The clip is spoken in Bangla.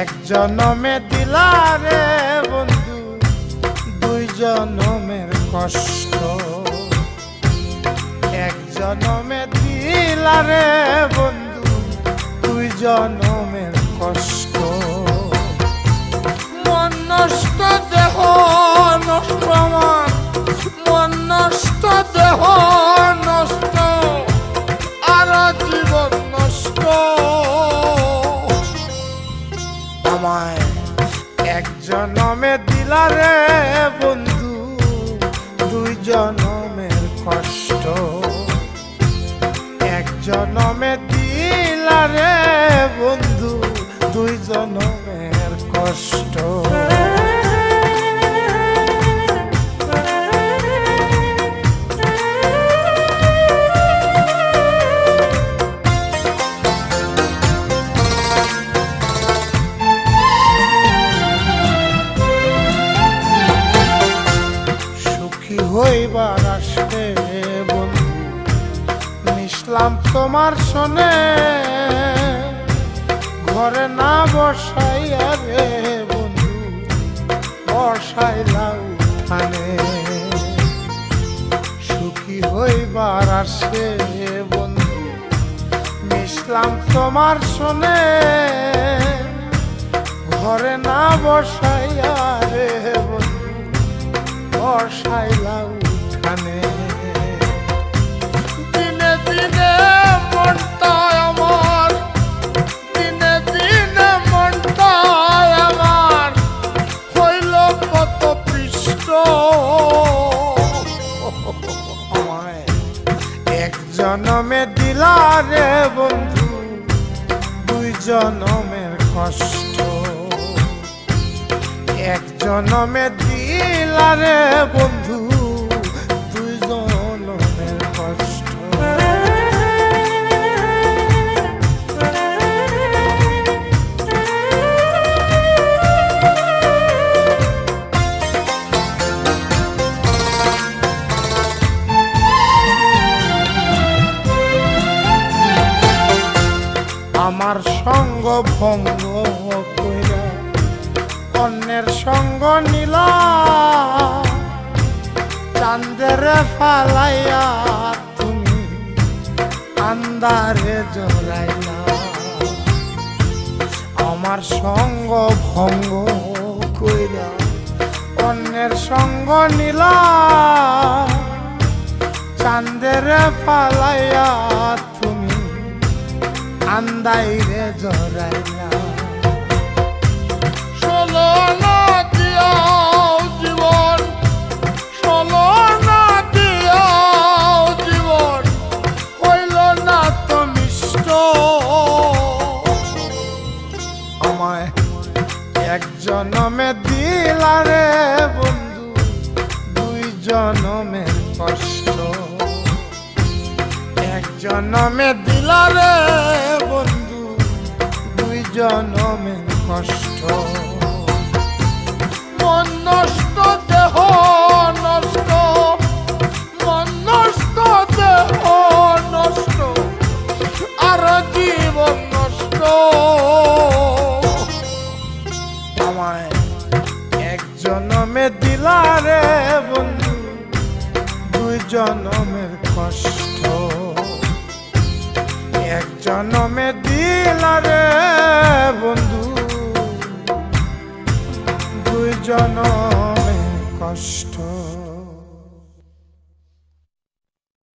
এক জনমে দিলারে বন্ধু দুই জনমের কষ্ট। এক জনমে দিলারে বন্ধু দুই জনমের কষ্ট। আমায় এক জনমে দিলারে বন্ধু দুই জনমের কষ্ট। এক জনমে দিলারে বন্ধু দুই জনমের মিশলাম তোমার শোনে। ঘরে না বসাইয়া রে বন্ধু, বসাইলাম উঠানে সুখী হইবার আসে বন্ধু, মিশলাম তোমার শোনে। ঘরে না বসাইয়া আমায় এক জনমে দিলারে বন্ধু দুই জনমের কষ্ট। এক জনমে দিলারে বন্ধু আমার সঙ্গ ভঙ্গ কইরা অন্যের সঙ্গ নিল। চান্দের ফালাইয়া তুমি আন্দারে জড়াইলা। আমার সঙ্গ ভঙ্গ কইরা অন্যের সঙ্গ নিল। চান্দের ফালাইয়া তুমি আন্দাইরে জড়াইলা ষোলো না দিয়াও জীবন ষোলো না দিয়াও জীবন হইল না তো মিষ্ট। আমায় এক জনমে দিলারে বন্ধু দুই জনমের কষ্ট। এক জনমে দিলারে জনমের কষ্ট। মন নষ্ট, দেহ নষ্ট। মন নষ্ট, দেহ নষ্ট। আর জীবন নষ্ট। আমায় এক জনমে দিলারে বন্ধু, দুই জনমের কষ্ট। এক জনমে দিলারে বন্ধু। দুই কষ্ট।